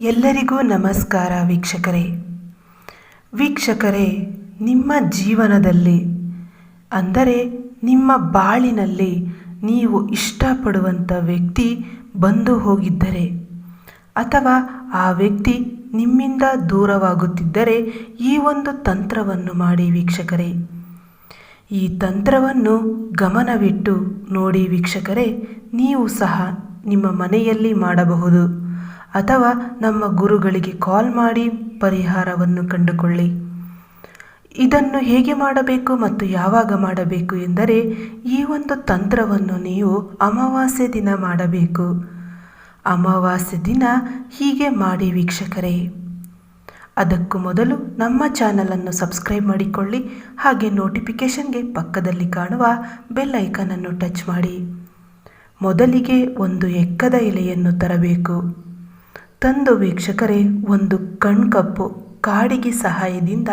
ಎಲ್ಲರಿಗೂ ನಮಸ್ಕಾರ ವೀಕ್ಷಕರೇ. ವೀಕ್ಷಕರೇ, ನಿಮ್ಮ ಜೀವನದಲ್ಲಿ, ಅಂದರೆ ನಿಮ್ಮ ಬಾಳಿನಲ್ಲಿ ನೀವು ಇಷ್ಟಪಡುವಂಥ ವ್ಯಕ್ತಿ ಬಂದು ಹೋಗಿದ್ದರೆ, ಅಥವಾ ಆ ವ್ಯಕ್ತಿ ನಿಮ್ಮಿಂದ ದೂರವಾಗುತ್ತಿದ್ದರೆ ಈ ಒಂದು ತಂತ್ರವನ್ನು ಮಾಡಿ ವೀಕ್ಷಕರೇ. ಈ ತಂತ್ರವನ್ನು ಗಮನವಿಟ್ಟು ನೋಡಿ ವೀಕ್ಷಕರೇ, ನೀವು ಸಹ ನಿಮ್ಮ ಮನೆಯಲ್ಲಿ ಮಾಡಬಹುದು. ಅಥವಾ ನಮ್ಮ ಗುರುಗಳಿಗೆ ಕಾಲ್ ಮಾಡಿ ಪರಿಹಾರವನ್ನು ಕಂಡುಕೊಳ್ಳಿ. ಇದನ್ನು ಹೇಗೆ ಮಾಡಬೇಕು ಮತ್ತು ಯಾವಾಗ ಮಾಡಬೇಕು ಎಂದರೆ ಈ ಒಂದು ತಂತ್ರವನ್ನು ನೀವು ಅಮಾವಾಸ್ಯೆ ದಿನ ಮಾಡಬೇಕು. ಅಮಾವಾಸ್ಯೆ ದಿನ ಹೀಗೆ ಮಾಡಿ ವೀಕ್ಷಕರೇ. ಅದಕ್ಕೂ ಮೊದಲು ನಮ್ಮ ಚಾನಲನ್ನು ಸಬ್ಸ್ಕ್ರೈಬ್ ಮಾಡಿಕೊಳ್ಳಿ, ಹಾಗೆ ನೋಟಿಫಿಕೇಷನ್ಗೆ ಪಕ್ಕದಲ್ಲಿ ಕಾಣುವ ಬೆಲ್ ಐಕನನ್ನು ಟಚ್ ಮಾಡಿ. ಮೊದಲಿಗೆ ಒಂದು ಎಕ್ಕದ ಎಲೆಯನ್ನು ತರಬೇಕು. ತಂದು ವೀಕ್ಷಕರೇ, ಒಂದು ಕಣ್ಕಪ್ಪು ಕಾಡಿಗೆ ಸಹಾಯದಿಂದ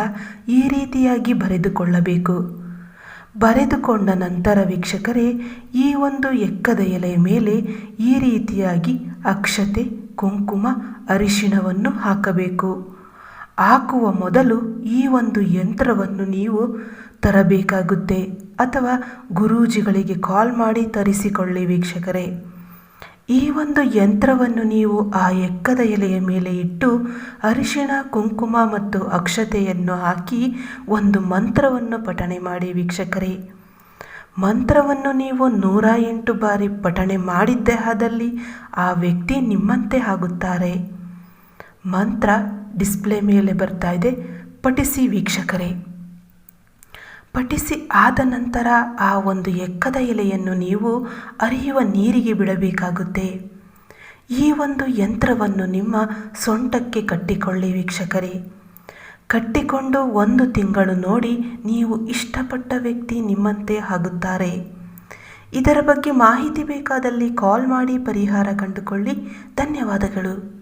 ಈ ರೀತಿಯಾಗಿ ಬರೆದುಕೊಳ್ಳಬೇಕು. ಬರೆದುಕೊಂಡ ನಂತರ ವೀಕ್ಷಕರೇ, ಈ ಒಂದು ಎಕ್ಕದ ಎಲೆಯ ಮೇಲೆ ಈ ರೀತಿಯಾಗಿ ಅಕ್ಷತೆ, ಕುಂಕುಮ, ಅರಿಶಿಣವನ್ನು ಹಾಕಬೇಕು. ಹಾಕುವ ಮೊದಲು ಈ ಒಂದು ಯಂತ್ರವನ್ನು ನೀವು ತರಬೇಕಾಗುತ್ತೆ ಅಥವಾ ಗುರೂಜಿಗಳಿಗೆ ಕಾಲ್ ಮಾಡಿ ತರಿಸಿಕೊಳ್ಳಿ ವೀಕ್ಷಕರೇ. ಈ ಒಂದು ಯಂತ್ರವನ್ನು ನೀವು ಆ ಎಕ್ಕದ ಎಲೆಯ ಮೇಲೆ ಇಟ್ಟು ಅರಿಶಿಣ, ಕುಂಕುಮ ಮತ್ತು ಅಕ್ಷತೆಯನ್ನು ಹಾಕಿ ಒಂದು ಮಂತ್ರವನ್ನು ಪಠಣೆ ಮಾಡಿ ವೀಕ್ಷಕರೇ. ಮಂತ್ರವನ್ನು ನೀವು ನೂರ ಎಂಟು ಬಾರಿ ಪಠಣೆ ಮಾಡಿದ್ದೇ ಆದಲ್ಲಿ ಆ ವ್ಯಕ್ತಿ ನಿಮ್ಮಂತೆ ಆಗುತ್ತಾರೆ. ಮಂತ್ರ ಡಿಸ್ಪ್ಲೇ ಮೇಲೆ ಬರ್ತಾ ಇದೆ. ಪಠಿಸಿ ವೀಕ್ಷಕರೇ. ಪಠಿಸಿ ಆದ ನಂತರ ಆ ಒಂದು ಎಕ್ಕದ ಎಲೆಯನ್ನು ನೀವು ಅರಿಯುವ ನೀರಿಗೆ ಬಿಡಬೇಕಾಗುತ್ತೆ. ಈ ಒಂದು ಯಂತ್ರವನ್ನು ನಿಮ್ಮ ಸೊಂಟಕ್ಕೆ ಕಟ್ಟಿಕೊಳ್ಳಿ ವೀಕ್ಷಕರೇ. ಕಟ್ಟಿಕೊಂಡು ಒಂದು ತಿಂಗಳು ನೋಡಿ ನೀವು ಇಷ್ಟಪಟ್ಟ ವ್ಯಕ್ತಿ ನಿಮ್ಮಂತೆ ಆಗುತ್ತಾರೆ. ಇದರ ಬಗ್ಗೆ ಮಾಹಿತಿ ಬೇಕಾದಲ್ಲಿ ಕಾಲ್ ಮಾಡಿ ಪರಿಹಾರ ಕಂಡುಕೊಳ್ಳಿ. ಧನ್ಯವಾದಗಳು.